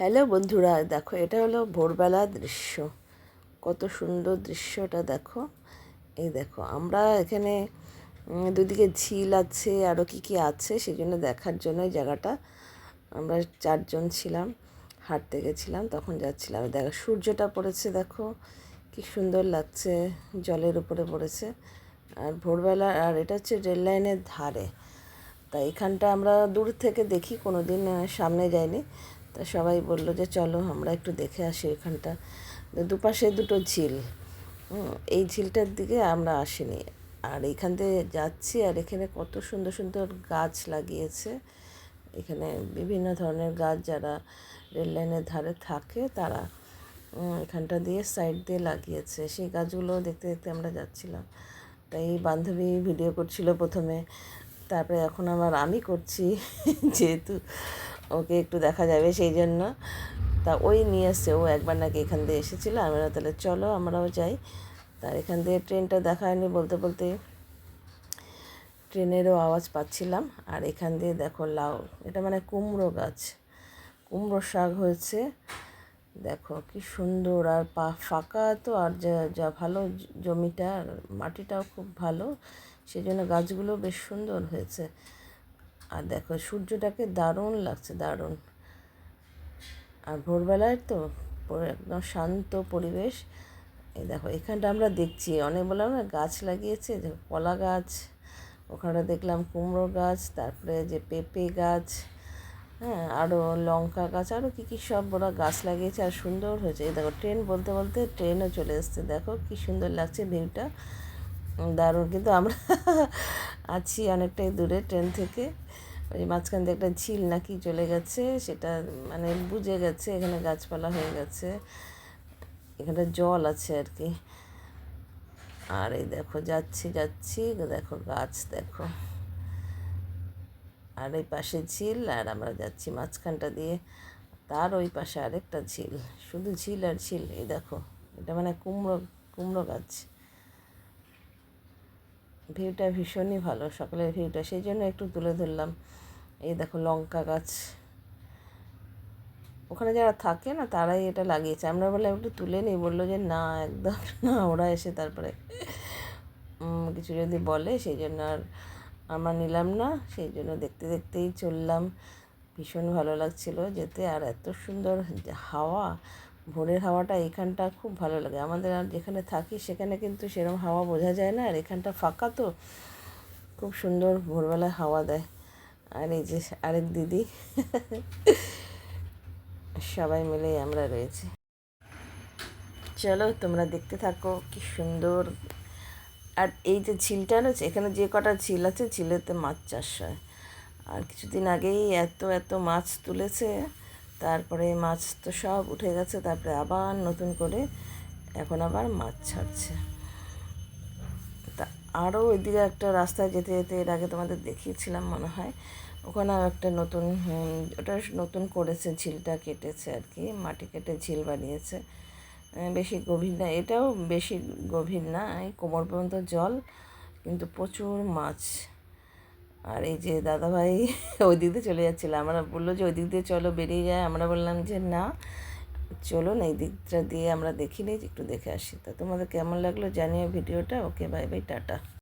Hello বন্ধুরা, দেখো এটা হলো ভোরবেলা দৃশ্য। কত সুন্দর দৃশ্যটা দেখো। এই দেখো, আমরা এখানে দুদিকে ঝিল আছে আরও কী কী আছে সেই জন্য দেখার জন্য জায়গাটা। আমরা চারজন ছিলাম, হাঁটতে গেছিলাম, তখন যাচ্ছিলাম। দেখো, সূর্যটা পড়েছে দেখো, কি সুন্দর লাগছে, জলের উপরে পড়েছে। আর ভোরবেলা, আর এটা হচ্ছে রেল লাইনের ধারে। তা এখানটা আমরা দূর থেকে দেখি কোনো দিন সামনে যাইনি। তা সবাই বলল যে চলো আমরা একটু দেখে আসি এখানটা দুপাশে দুটো ঝিল। এই ঝিলটার দিকে আমরা আসিনি। আর এইখান দিয়ে যাচ্ছি আর এখানে কত সুন্দর সুন্দর গাছ লাগিয়েছে। এখানে বিভিন্ন ধরনের গাছ যারা রেল লাইনের ধারে থাকে তারা এখানটা দিয়ে সাইড দিয়ে লাগিয়েছে। সেই গাছগুলো দেখতে দেখতে আমরা যাচ্ছিলাম। তাই বান্ধবী ভিডিও করছিল প্রথমে। তারপরে এখন আবার আমি করছি, যেহেতু ওকে একটু দেখা যাবে সেই জন্য। তা ওই নিয়ে এসছে, ও একবার নাকি এখান দিয়ে এসেছিল। আমরা তাহলে চলো, আমরাও যাই। তার এখান দিয়ে ট্রেনটা দেখা হয়নি বলতে বলতে ট্রেনেরও আওয়াজ পাচ্ছিলাম। আর এখান দিয়ে দেখো লাউ, এটা মানে কুমড়ো গাছ। কুমড়ো শাক হয়েছে। দেখো কি সুন্দর, আর পা ফাঁকা তো, আর যা যা ভালো জমিটা মাটিটাও খুব ভালো। সেই জন্য গাছগুলো বেশ সুন্দর হয়েছে। আর দেখো, সূর্যটাকে দারুণ লাগছে, দারুণ। আর ভোরবেলায় তো একদম শান্ত পরিবেশ। এই দেখো, এখানটা আমরা দেখছি, অনেক বললাম না, গাছ লাগিয়েছে কলা গাছ ওখানে দেখলাম কুমড়ো গাছ, তারপরে যে পেঁপে গাছ হ্যাঁ আরও লঙ্কা গাছ আরও কী কী সব ওরা গাছ লাগিয়েছে, আর সুন্দর হয়েছে। এই দেখো, ট্রেন বলতে বলতে ট্রেনও চলে এসছে, দেখো কি সুন্দর লাগছে ভিউটা। দারুণ, কিন্তু আমরা আছি অনেকটাই দূরে ট্রেন থেকে। ওই মাঝখান দিয়ে একটা ঝিল নাকি চলে গেছে, সেটা মানে বুঝে গেছে, এখানে গাছপালা হয়ে গেছে। এখানে জল আছে আর কি। আর এই দেখো, যাচ্ছি যাচ্ছি, দেখো গাছ, দেখো। আর এই পাশে ঝিল, আর আমরা যাচ্ছি মাঝখানটা দিয়ে। তার ওই পাশে আরেকটা ঝিল, শুধু ঝিল আর ঝিল, এই দেখো, এটা মানে কুমড়ো কুমড়ো গাছ। ভিউটা ভীষণই ভালো, সকালের ভিউটা। সেই জন্য একটু তুলে ধরলাম। এই দেখো লঙ্কা গাছ। ওখানে যারা থাকে না, তারাই এটা লাগিয়েছে। আমরা বললাম, একটু তুলে নিই। বলল যে, না, একদম না। ওরা এসে তারপরে কিছু যদি বলে, সেই জন্য আর আমরা নিলাম না। সেই জন্য দেখতে দেখতেই চললাম। ভীষণ ভালো লাগছিল যেতে। আর এত সুন্দর হাওয়া ভোরের হাওয়াটা এখানটা খুব ভালো লাগে। আমাদের আর যেখানে থাকি সেখানে কিন্তু সেরকম হাওয়া বোঝা যায় না। আর এখানটা ফাঁকা তো, খুব সুন্দর ভোরবেলায় হাওয়া দেয়। আর এই যে আরেক দিদি, সবাই মিলেই আমরা রয়েছি। চলো তোমরা দেখতে থাকো কি সুন্দর। আর এই যে ঝিলটা রয়েছে এখানে যে কটা ঝিল আছে, ঝিলেতে মাছ চাষ হয়। আর কিছুদিন আগেই এত এত মাছ তুলেছে। তারপরে মাছ তো সব উঠে গেছে, তারপরে আবার নতুন করে এখন আবার মাছ ছাড়ছে। তা আরও ওইদিকে একটা রাস্তায় যেতে যেতে এর আগে তোমাদের দেখিয়েছিলাম মনে হয় ওখানেও একটা নতুন ওটা নতুন করেছে, ঝিলটা কেটেছে আর কি, মাটি কেটে ঝিল বানিয়েছে। বেশি গভীর না, এটাও বেশি গভীর না, এই কোমর পর্যন্ত জল, কিন্তু প্রচুর মাছ। আর এই যে দাদাভাই ওই দিক দিয়ে চলে যাচ্ছিল। আমরা বলল যে, ওই দিক দিয়ে চলো, বেরিয়ে যায়। আমরা বললাম যে, না চলো না এই দিকটা দিয়ে আমরা দেখি নিই একটু দেখে আসি। তা তোমাদের কেমন লাগল জানিও ভিডিওটা। Okay, bye bye, tata.